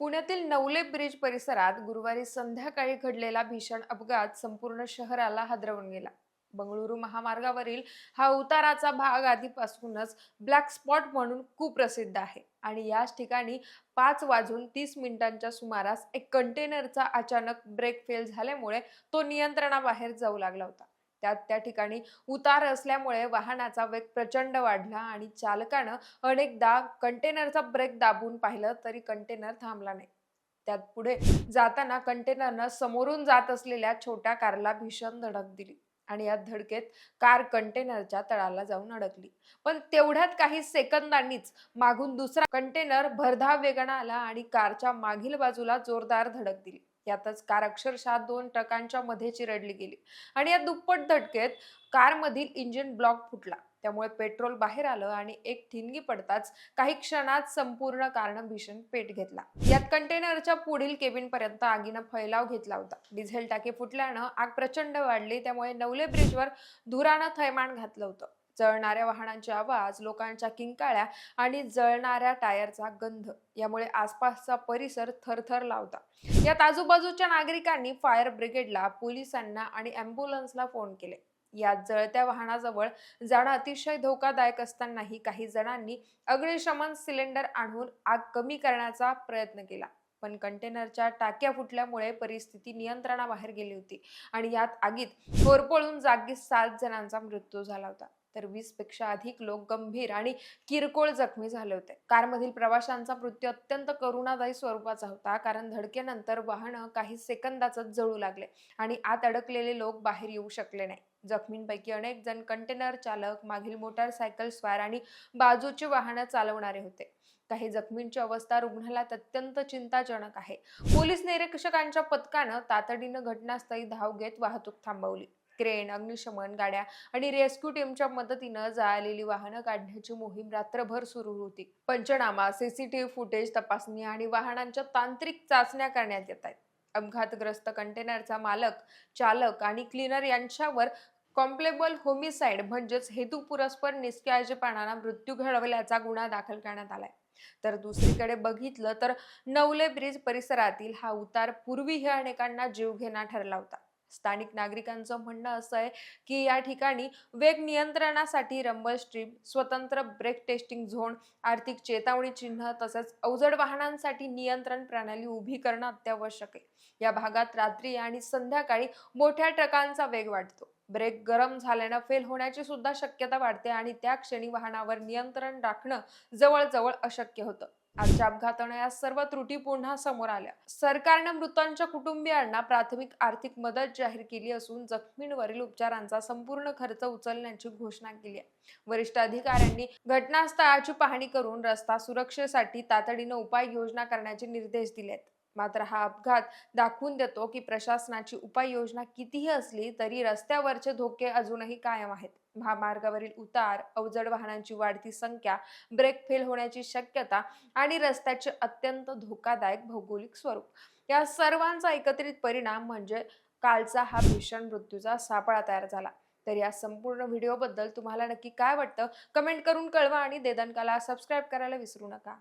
पुण्यातील नवले ब्रिज परिसरात गुरुवारी संध्याकाळी घडलेला भीषण अपघात संपूर्ण शहराला हादरवून गेला. बंगळुरू महामार्गावरील हा उताराचा भाग आधीपासूनच ब्लॅक स्पॉट म्हणून कुप्रसिद्ध आहे आणि याच ठिकाणी पाच वाजून तीस मिनिटांच्या सुमारास एक कंटेनरचा अचानक ब्रेक फेल झाल्यामुळे तो नियंत्रणाबाहेर जाऊ लागला होता. त्यात त्या ठिकाणी उतार असल्यामुळे वाहनाचा वेग प्रचंड वाढला आणि चालकानं अनेकदा कंटेनरचा ब्रेक दाबून पाहिलं तरी कंटेनर थांबला नाही. त्यात पुढे जाताना कंटेनरनं समोरून जात असलेल्या छोट्या कारला भीषण धडक दिली आणि या धडकेत कार कंटेनरच्या तळाला जाऊन अडकली. पण तेवढ्यात काही सेकंदांनीच मागून दुसरा कंटेनर भरधाव वेगानं आला आणि कारच्या मागील बाजूला जोरदार धडक दिली. यातच कार अक्षरशः दोन ट्रकांच्या मध्ये चिरडली गेली. आणि या दुप्पट धडकेत कारमधील इंजिन ब्लॉक फुटला. त्यामुळे पेट्रोल बाहेर आलं आणि एक ठिणगी पडताच काही क्षणात संपूर्ण कारण भीषण पेट घेतला. यात कंटेनरच्या पुढील केबिन पर्यंत आगीनं फैलाव घेतला होता. डिझेल टाकी फुटल्यानं आग प्रचंड वाढली. त्यामुळे नवले ब्रिजवर धुरानं थैमान घातलं होतं. जळणाऱ्या वाहनांचे आवाज लोकांच्या किंकाळ्या आणि जळणाऱ्या टायरचा गंध यामुळे आसपासचा परिसर थरथर लावता. यात आजूबाजूच्या नागरिकांनी फायर ब्रिगेडला पोलिसांना आणि अँब्युलन्सला फोन केले. या जळत्या वाहनाजवळ जाणं अतिशय धोकादायक असतानाही काही जणांनी अग्निशमन सिलेंडर आणून आग कमी करण्याचा प्रयत्न केला. पण कंटेनरच्या टाक्या फुटल्यामुळे परिस्थिती नियंत्रणाबाहेर गेली होती आणि यात आगीत होरपळून जागीच सात जणांचा मृत्यू झाला होता. तर वीसपेक्षा अधिक लोक गंभीर आणि किरकोळ जखमी झाले होते. कारमधील प्रवाशांचा मृत्यू अत्यंत करुणादायी स्वरूपाचा होता कारण धडकेनंतर वाहनं काही सेकंदातच जळू लागले आणि आत अडकलेले लोक बाहेर येऊ शकले नाही जखमींपैकी अनेक जण कंटेनर चालक मागील मोटारसायकल स्वार आणि बाजूची वाहनं चालवणारे होते. काही जखमींची अवस्था रुग्णालयात अत्यंत चिंताजनक आहे. पोलीस निरीक्षकांच्या पथकानं तातडीनं घटनास्थळी धाव घेत वाहतूक थांबवली. क्रेन अग्निशमन गाड्या आणि रेस्क्यू टीमच्या मदतीनं जाळलेली वाहनं काढण्याची मोहीम रात्रभर सुरू होती. पंचनामा सीसीटीव्ही फुटेज तपासणी आणि वाहनांच्या तांत्रिक चाचण्या करण्यात येत आहेत. अपघातग्रस्त कंटेनरचा मालक चालक आणि क्लीनर यांच्यावर कॉम्प्लेबल होमिसाइड म्हणजेच हेतुपुरस्पर निष्काळजीपणाला मृत्यू घडवल्याचा गुन्हा दाखल करण्यात आलाय. तर दुसरीकडे बघितलं तर नवले ब्रिज परिसरातील हा उतार पूर्वीही अनेकांना जीवघेणा ठरला होता. स्थानिक नागरिकांचं म्हणणं असं आहे की या ठिकाणी वेग नियंत्रणासाठी रंबल स्ट्रीप स्वतंत्र ब्रेक टेस्टिंग झोन आर्थिक चेतावणी चिन्ह तसेच अवजड वाहनांसाठी नियंत्रण प्रणाली उभी करणं अत्यावश्यक आहे. या भागात रात्री आणि संध्याकाळी मोठ्या ट्रकांचा वेग वाढतो. ब्रेक गरम झाल्यानं फेल होण्याची सुद्धा शक्यता वाढते आणि त्या क्षणी वाहनावर नियंत्रण राखणं जवळजवळ अशक्य होतं. आजच्या अपघातानं या सर्व त्रुटी पुन्हा समोर आल्या. सरकारनं मृतांच्या कुटुंबियांना प्राथमिक आर्थिक मदत जाहीर केली असून जखमींवरील उपचारांचा संपूर्ण खर्च उचलण्याची घोषणा केली आहे. वरिष्ठ अधिकाऱ्यांनी घटनास्थळाची पाहणी करून रस्ता सुरक्षेसाठी तातडीनं उपाययोजना करण्याचे निर्देश दिले आहेत मात्र हा अपघात दाखवून देतो की प्रशासनाची उपाययोजना कितीही असली तरी रस्त्यावरचे धोके अजूनही कायम आहेत. महामार्गावरील उतार अवजड वाहनांची वाढती संख्या ब्रेक फेल होण्याची शक्यता आणि रस्त्याचे अत्यंत धोकादायक भौगोलिक स्वरूप या सर्वांचा एकत्रित परिणाम म्हणजे कालचा हा भीषण मृत्यूचा सापळा तयार झाला. तर या संपूर्ण व्हिडिओबद्दल तुम्हाला नक्की काय वाटतं? कमेंट करून कळवा आणि देदनकाला सबस्क्राईब करायला विसरू नका.